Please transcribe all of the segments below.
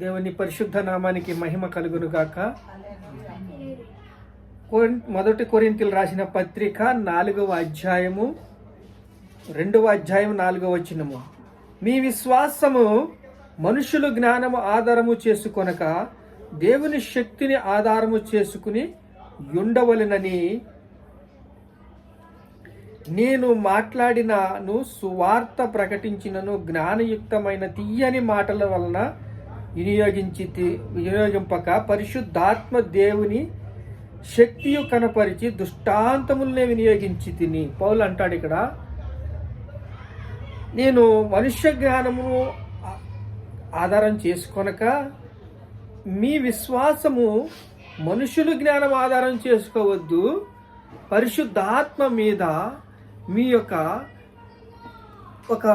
దేవుని పరిశుద్ధ నామానికి మహిమ కలుగునుగాక. మొదటి కొరింతలు రాసిన పత్రిక నాలుగవ అధ్యాయము రెండవ అధ్యాయం నాలుగవ వచనము. మీ విశ్వాసము మనుషులు జ్ఞానము ఆధారము చేసుకొనక దేవుని శక్తిని ఆధారము చేసుకుని ఉండవలెనని నేను మాట్లాడినను సువార్త ప్రకటించినను జ్ఞానయుక్తమైన తీయని మాటల వలన వినియోగించి వినియోగింపక పరిశుద్ధాత్మ దేవుని శక్తియు కనపరిచి దుష్టాంతములనే వినియోగించి తిని పౌలు అంటాడు ఇక్కడ నేను మనుష్య జ్ఞానము ఆధారం చేసుకొనక మీ విశ్వాసము మనుషులు జ్ఞానం ఆధారం చేసుకోవద్దు. పరిశుద్ధాత్మ మీద మీ యొక్క ఒక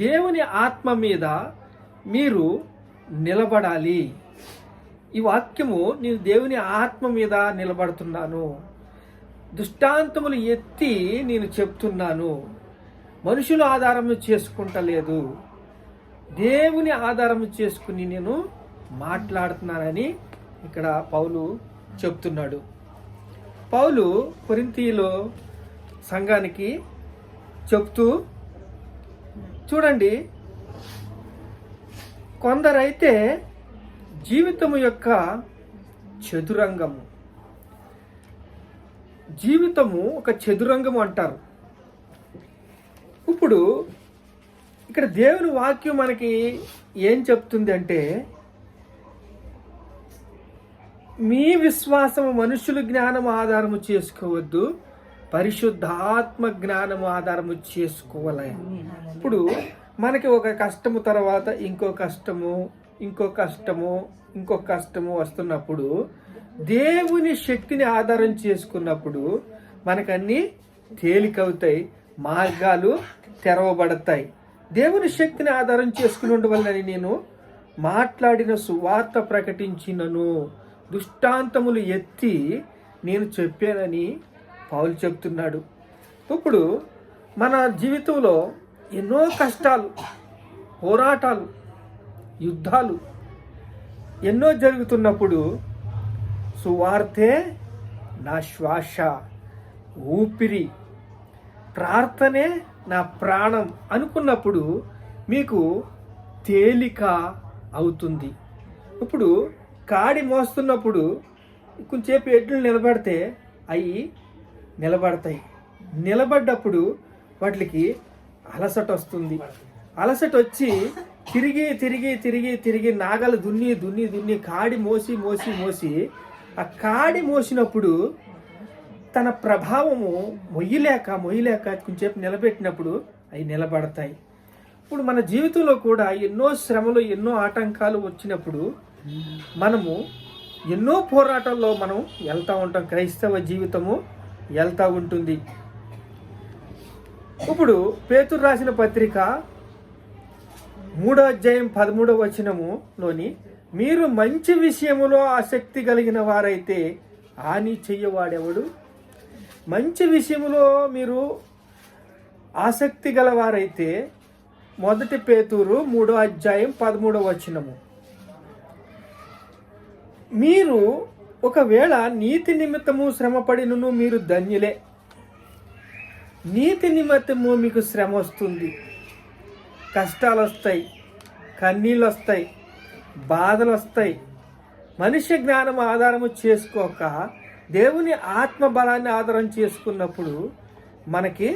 దేవుని ఆత్మ మీద మీరు నిలబడాలి. ఈ వాక్యము నేను దేవుని ఆత్మ మీద నిలబడుతున్నాను. దుష్టాంతములు ఎత్తి నేను చెప్తున్నాను. మనుషుల ఆధారం చేసుకుంటలేదు. దేవుని ఆధారం చేసుకుని నేను మాట్లాడుతున్నానని ఇక్కడ పౌలు చెప్తున్నాడు. పౌలు కొరింతీలో సంఘానికి చెప్తూ చూడండి కొందరైతే జీవితము యొక్క చతురంగము. జీవితము ఒక చతురంగము అంటారు. ఇప్పుడు ఇక్కడ దేవుని వాక్యం మనకి ఏం చెప్తుంది అంటే మీ విశ్వాసము మనుషుల జ్ఞానం ఆధారము చేసుకోవద్దు పరిశుద్ధాత్మ జ్ఞానము ఆధారము చేసుకోవాలి. ఇప్పుడు మనకి ఒక కష్టము తర్వాత ఇంకో కష్టము ఇంకో కష్టము ఇంకో కష్టము వస్తున్నప్పుడు దేవుని శక్తిని ఆధారం చేసుకున్నప్పుడు మనకన్నీ తేలికవుతాయి మార్గాలు తెరవబడతాయి. దేవుని శక్తిని ఆధారం చేసుకున్న వల్లని నేను మాట్లాడిన సువార్త ప్రకటించినను దుష్టాంతములు ఎత్తి నేను చెప్పానని పౌలు చెప్తున్నాడు. ఇప్పుడు మన జీవితంలో ఎన్నో కష్టాలు పోరాటాలు యుద్ధాలు ఎన్నో జరుగుతున్నప్పుడు సువార్తే నా శ్వాస ఊపిరి ప్రార్థనే నా ప్రాణం అనుకున్నప్పుడు మీకు తేలిక అవుతుంది. ఇప్పుడు కాడి మోస్తున్నప్పుడు కొంచెంసేపు ఎడ్లు నిలబడితే అవి నిలబడతాయి. నిలబడ్డప్పుడు వాటికి అలసట వస్తుంది. అలసట వచ్చి తిరిగి తిరిగి తిరిగి తిరిగి నాగలు దున్ని దున్ని దున్ని కాడి మోసి మోసి మోసి ఆ కాడి మోసినప్పుడు తన ప్రభావము మొయ్యలేక మొయ్యలేక కొంచెంసేపు నిలబెట్టినప్పుడు అవి నిలబడతాయి. ఇప్పుడు మన జీవితంలో కూడా ఎన్నో శ్రమలు ఎన్నో ఆటంకాలు వచ్చినప్పుడు మనము ఎన్నో పోరాటాల్లో మనం వెళ్తూ ఉంటాం. క్రైస్తవ జీవితము వెళ్తూ ఉంటుంది. ఇప్పుడు పేతురు రాసిన పత్రిక మూడో అధ్యాయం పదమూడవ వచనములోని మీరు మంచి విషయములో ఆసక్తి కలిగిన వారైతే హాని చెయ్యవాడెవడు మంచి విషయములో మీరు ఆసక్తి గలవారైతే మొదటి పేతూరు మూడో అధ్యాయం పదమూడవ వచనము. మీరు ఒకవేళ నీతి నిమిత్తము శ్రమపడినను మీరు ధన్యులే. నీతి నిమిత్తము మీకు శ్రమ వస్తుంది. కష్టాలు వస్తాయి కన్నీళ్ళు వస్తాయి బాధలు వస్తాయి మనిషి జ్ఞానం ఆధారము చేసుకోక దేవుని ఆత్మ బలాన్ని ఆధారం చేసుకున్నప్పుడు మనకి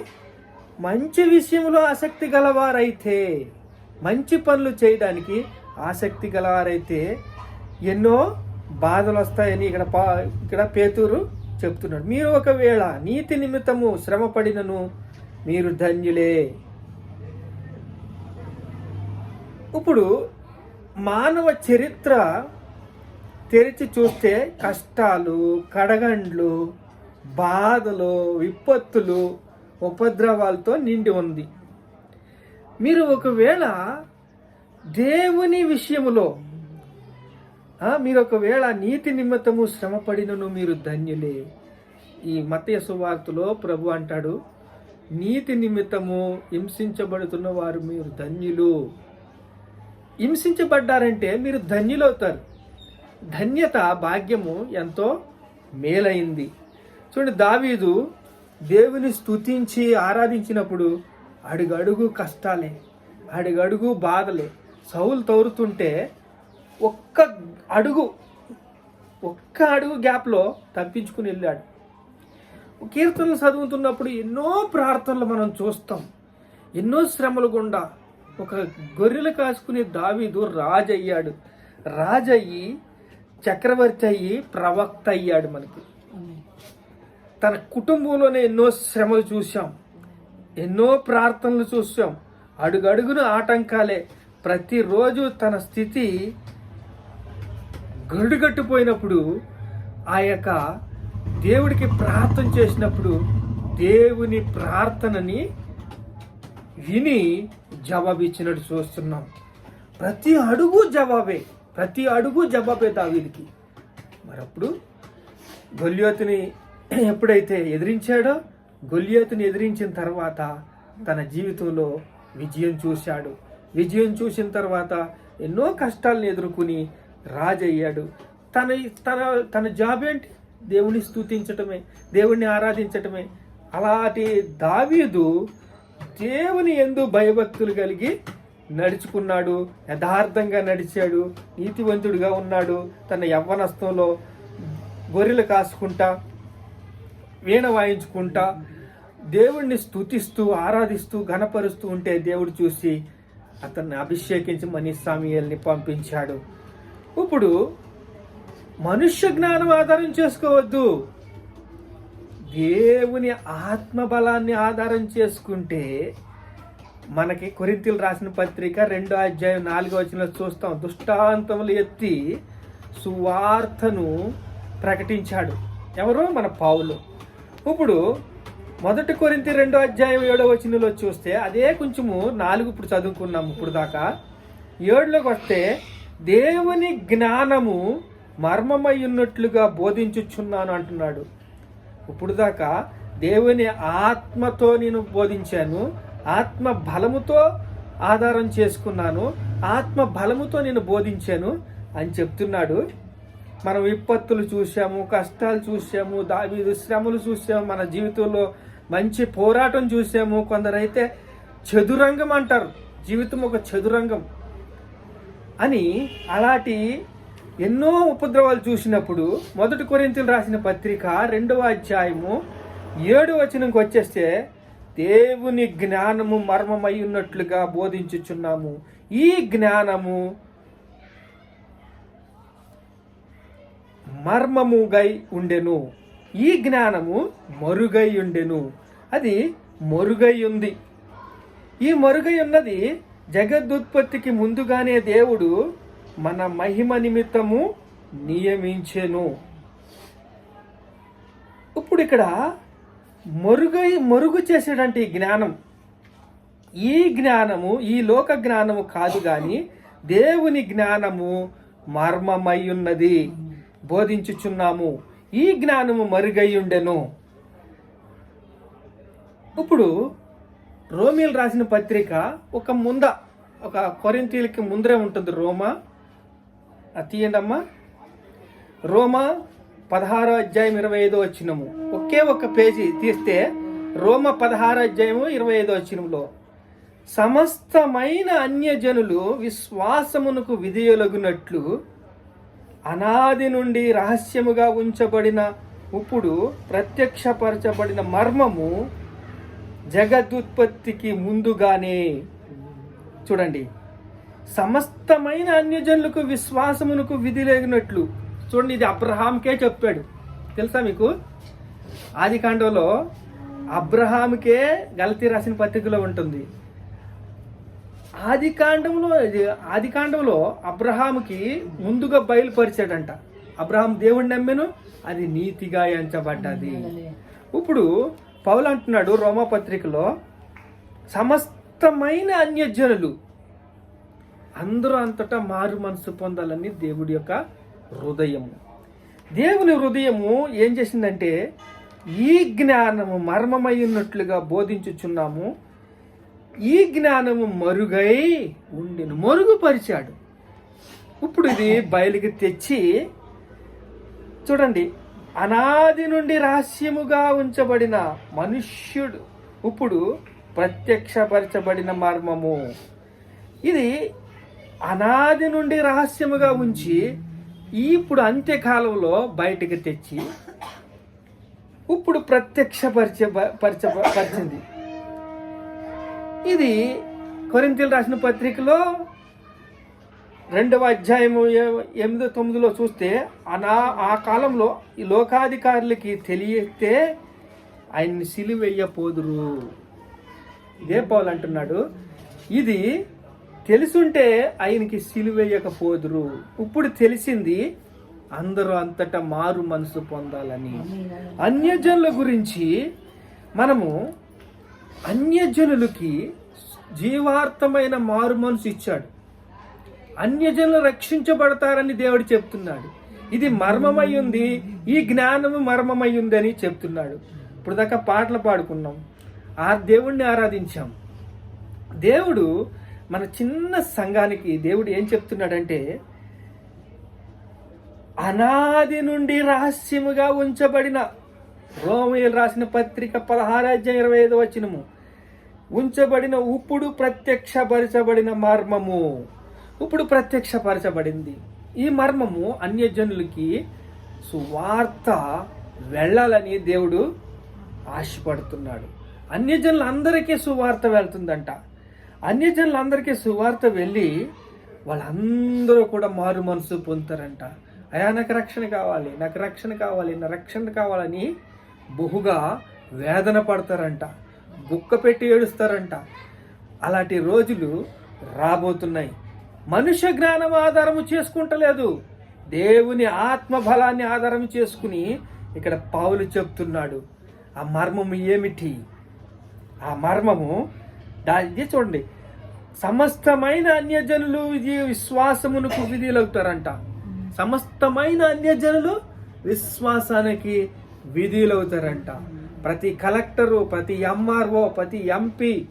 మంచి విషయంలో ఆసక్తి గలవారైతే మంచి పనులు చేయడానికి ఆసక్తి గలవారైతే ఎన్నో బాధలు వస్తాయని ఇక్కడ పా ఇక్కడ పేతూరు చెప్తున్నాడు. మీరు ఒకవేళ నీతి నిమిత్తము శ్రమపడినను మీరు ధన్యులే. ఇప్పుడు మానవ చరిత్ర తెరిచి చూస్తే కష్టాలు కడగండ్లు బాధలు విపత్తులు ఉపద్రవాలతో నిండి ఉంది. మీరు ఒకవేళ దేవుని విషయంలో మీరు ఒకవేళ నీతి నిమిత్తము శ్రమపడినను మీరు ధన్యులే. ఈ మతయ సువార్తలో ప్రభు అంటాడు నీతి నిమిత్తము హింసించబడుతున్న వారు మీరు ధన్యులు. హింసించబడ్డారంటే మీరు ధన్యులవుతారు. ధన్యత భాగ్యము ఎంతో మేలైంది. చూడండి దావీదు దేవుని స్తుతించి ఆరాధించినప్పుడు అడుగడుగు కష్టాలే అడుగడుగు బాధలే. సౌలు తోరుతుంటే ఒక్క అడుగు ఒక్క అడుగు గ్యాప్లో తప్పించుకుని వెళ్ళాడు. కీర్తనలు చదువుతున్నప్పుడు ఎన్నో ప్రార్థనలు మనం చూస్తాం. ఎన్నో శ్రమలు గుండా ఒక గొర్రెలు కాసుకునే దావీదు రాజు అయ్యాడు రాజయ్యి చక్రవర్తి అయ్యి ప్రవక్త అయ్యాడు మనకి. తన కుటుంబంలోనే ఎన్నో శ్రమలు చూసాం ఎన్నో ప్రార్థనలు చూసాం అడుగడుగున ఆటంకాలే. ప్రతిరోజు తన స్థితి గడుగట్టుపోయినప్పుడు ఆ యొక్క దేవుడికి ప్రార్థన చేసినప్పుడు దేవుని ప్రార్థనని విని జవాబు ఇచ్చినట్టు చూస్తున్నాం. ప్రతి అడుగు జవాబే ప్రతి అడుగు జవాబే దావీదికి. మరప్పుడు గొల్యోతిని ఎప్పుడైతే ఎదిరించాడో గొల్యోతిని ఎదిరించిన తర్వాత తన జీవితంలో విజయం చూశాడు. విజయం చూసిన తర్వాత ఎన్నో కష్టాలను ఎదుర్కొని రాజయ్యాడు. తన తన తన జాబ్ ఏంటి? దేవుని స్తుతించటమే దేవుణ్ణి ఆరాధించటమే. అలాంటి దావీదు దేవుని ఎందు భయభక్తులు కలిగి నడుచుకున్నాడు. యథార్థంగా నడిచాడు. నీతివంతుడిగా ఉన్నాడు. తన యవ్వనస్థంలో గొర్రెలు కాసుకుంటా వీణ వాయించుకుంటా దేవుణ్ణి స్తుతిస్తూ ఆరాధిస్తూ ఘనపరుస్తూ ఉంటే దేవుడు చూసి అతన్ని అభిషేకించి మనీస్వామియల్ని పంపించాడు. ఇప్పుడు మనుష్య జ్ఞానం ఆధారం చేసుకోవద్దు. దేవుని ఆత్మ బలాన్ని ఆధారం చేసుకుంటే మనకి కొరింతలు రాసిన పత్రిక రెండో అధ్యాయం నాలుగో వచ్చిన చూస్తాం. దుష్టాంతములు ఎత్తి సువార్తను ప్రకటించాడు. ఎవరు? మన పావులు ఇప్పుడు మొదటి కొరింతి రెండో అధ్యాయం ఏడో వచనంలో చూస్తే అదే కొంచెము నాలుగు ఇప్పుడు చదువుకున్నాము. ఇప్పుడు దాకా ఏడులోకి వస్తే దేవుని జ్ఞానము మర్మమై ఉన్నట్లుగా బోధించుచున్నాను అంటున్నాడు. ఇప్పుడు దాకా దేవుని ఆత్మతో నేను బోధించాను. ఆత్మ బలముతో ఆధారం చేసుకున్నాను. ఆత్మ బలముతో నేను బోధించాను అని చెప్తున్నాడు. మనం విపత్తులు చూసాము కష్టాలు చూసాము దావి శ్రమలు చూసాము మన జీవితంలో మంచి పోరాటం చూసాము కొందరైతే చదురంగం అంటారు. జీవితం ఒక చదురంగం. అని అలాంటి ఎన్నో ఉపద్రవాలు చూసినప్పుడు మొదటి కొరింతలు రాసిన పత్రిక రెండవ అధ్యాయము ఏడు వచనంకి వచ్చేస్తే దేవుని జ్ఞానము మర్మమై ఉన్నట్లుగా బోధించుచున్నాము. ఈ జ్ఞానము మర్మముగై ఉండెను. ఈ జ్ఞానము మరుగై ఉండెను. అది మరుగై ఉంది. ఈ మరుగై ఉన్నది జగదుత్పత్తికి ముందుగానే దేవుడు మన మహిమ నిమిత్తము నియమించెను. ఇప్పుడు ఇక్కడ మరుగై మరుగు చేసేటువంటి జ్ఞానం. ఈ జ్ఞానము ఈ లోక జ్ఞానము కాదు కానీ దేవుని జ్ఞానము మర్మమై ఉన్నది. బోధించుచున్నాము. ఈ జ్ఞానము మరుగై ఉండెను. ఇప్పుడు రోమిల్ రాసిన పత్రిక ఒక ముంద ఒక కొరింతీలకి ముందరే ఉంటుంది రోమా. అది తీయండమ్మా. రోమా పదహారో అధ్యాయం ఇరవై ఐదో వచ్చినము ఒకే ఒక పేజీ తీస్తే రోమ పదహారో అధ్యాయము ఇరవై ఐదో వచ్చినములో సమస్తమైన అన్యజనులు విశ్వాసమునకు విధేయులగునట్లు అనాది నుండి రహస్యముగా ఉంచబడిన ఇప్పుడు ప్రత్యక్షపరచబడిన మర్మము జగదుత్పత్తికి ముందుగానే చూడండి. సమస్తమైన అన్యజనులకు విశ్వాసమునకు విధి లేగినట్లు చూడండి ఇది అబ్రహాంకే చెప్పాడు. తెలుసా మీకు? ఆది కాండంలో అబ్రహాంకే గలతీ రాసిన పత్రికలో ఉంటుంది. ఆది కాండంలో ఆది కాండంలో అబ్రహాముకి ముందుగా బయలుపరిచాడంట. అబ్రహాం దేవుణ్ణి నమ్మెను అది నీతిగా ఎంచబడ్డది. ఇప్పుడు పౌలు అంటున్నాడు రోమా పత్రికలో సమస్తమైన అన్యజనులు. అందరూ అంతటా మారు మనసు పొందాలని దేవుడి యొక్క హృదయము. దేవుని హృదయము ఏం చేసిందంటే ఈ జ్ఞానము మర్మమై ఉన్నట్లుగా బోధించుచున్నాము. ఈ జ్ఞానము మరుగై ఉండిను మరుగుపరిచాడు. ఇప్పుడు ఇది బయలుకి తెచ్చి చూడండి అనాది నుండి రహస్యముగా ఉంచబడిన మనుష్యుడు. ఇప్పుడు ప్రత్యక్షపరచబడిన మర్మము. ఇది అనాది నుండి రహస్యముగా ఉంచి ఇప్పుడు అంత్యకాలంలో బయటికి తెచ్చి ఇప్పుడు ప్రత్యక్షపరిచ పరిచ పరిచింది. ఇది కొరింతలు రాసిన పత్రికలో రెండవ అధ్యాయము ఎనిమిదో తొమ్మిదిలో చూస్తే అనా ఆ కాలంలో ఈ లోకాధికారులకి తెలియతే ఆయన్ని సిలివెయ్యపోదురు. ఇదే పౌలు అంటున్నాడు. ఇది తెలుసుంటే ఆయనకి సిలువేయకపోదురు ఇప్పుడు తెలిసింది అందరూ అంతటా మారు మనసు పొందాలని. అన్యజనుల గురించి మనము అన్యజనులకి జీవార్థమైన మారు మనసు ఇచ్చాడు. అన్యజనులు రక్షించబడతారని దేవుడు చెప్తున్నాడు. ఇది మర్మమై ఉంది. ఈ జ్ఞానము మర్మమై ఉంది అని చెప్తున్నాడు. ఇప్పుడు దాకా పాటలు పాడుకున్నాం. ఆ దేవుణ్ణి ఆరాధించాం. దేవుడు మన చిన్న సంఘానికి దేవుడు ఏం చెప్తున్నాడంటే అనాది నుండి రహస్యముగా ఉంచబడిన రోమయులు రాసిన పత్రిక పదహారాధ్యాయం ఇరవై ఐదు వచనము. ఉంచబడిన ఇప్పుడు ప్రత్యక్షపరచబడిన మర్మము ఇప్పుడు ప్రత్యక్షపరచబడింది. ఈ మర్మము అన్యజనులకి సువార్త వెళ్ళాలని దేవుడు ఆశపడుతున్నాడు. అన్యజనులందరికీ సువార్త వెళ్తుందంట. అన్యజనులందరికీ సువార్త వెళ్ళి వాళ్ళందరూ కూడా మారు మనసు పొందుతారంట. అయా నాకు రక్షణ కావాలి నాకు రక్షణ కావాలి నా రక్షణ కావాలని బహుగా వేదన పడతారంట. గుక్క పెట్టి ఏడుస్తారంట. అలాంటి రోజులు రాబోతున్నాయి. మనుష్య జ్ఞానం ఆధారము చేసుకుంటలేదు. దేవుని ఆత్మ బలాన్ని ఆధారం చేసుకుని ఇక్కడ పావులు చెప్తున్నాడు. ఆ మర్మము ఏమిటి? ఆ మర్మము దా ఇది చూడండి. సమస్తమైన అన్యజనులు ఇది విశ్వాసమునకు విధులవుతారంట. సమస్తమైన అన్యజనులు విశ్వాసానికి విధులవుతారంట. ప్రతి కలెక్టరు ప్రతి ఎంఆర్ఓ ప్రతి ఎంపీ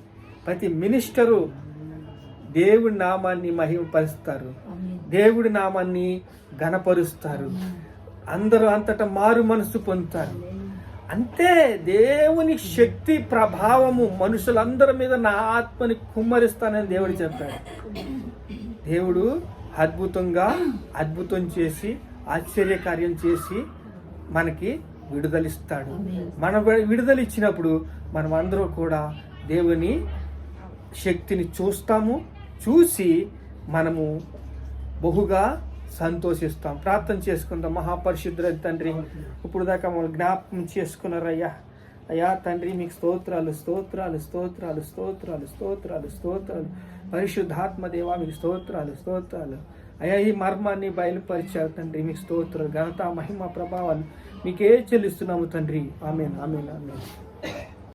ప్రతి మినిస్టరు దేవుడి నామాన్ని మహిమపరుస్తారు. దేవుడి నామాన్ని గణపరుస్తారు అందరూ అంతటా మారు మనసు పొందుతారు. అంతే దేవుని శక్తి ప్రభావము మనుషులందరి మీద నా ఆత్మని కుమ్మరిస్తానని దేవుడు చెప్పాడు. దేవుడు అద్భుతంగా అద్భుతం చేసి ఆశ్చర్యకార్యం చేసి మనకి విడుదలిస్తాడు. మనం విడుదల ఇచ్చినప్పుడు మనం అందరూ కూడా దేవుని శక్తిని చూస్తాము. చూసి మనము బహుగా సంతోషిస్తాం. ప్రార్థన చేసుకుందాం. మహాపరిశుద్ధ తండ్రి ఇప్పుడు దాకా మమ్మల్ని జ్ఞాపకం చేసుకున్నారయ్యా. అయ్యా తండ్రి మీకు స్తోత్రాలు స్తోత్రాలు స్తోత్రాలు స్తోత్రాలు స్తోత్రాలు స్తోత్రాలు. పరిశుద్ధాత్మ దేవా మీకు స్తోత్రాలు స్తోత్రాలు. అయ్యా ఈ మర్మాన్ని బయలుపరిచారు తండ్రి మీకు స్తోత్రాలు. ఘనత మహిమ ప్రభావాలు మీకే చెల్లిస్తున్నాము తండ్రి. Amen amen amen.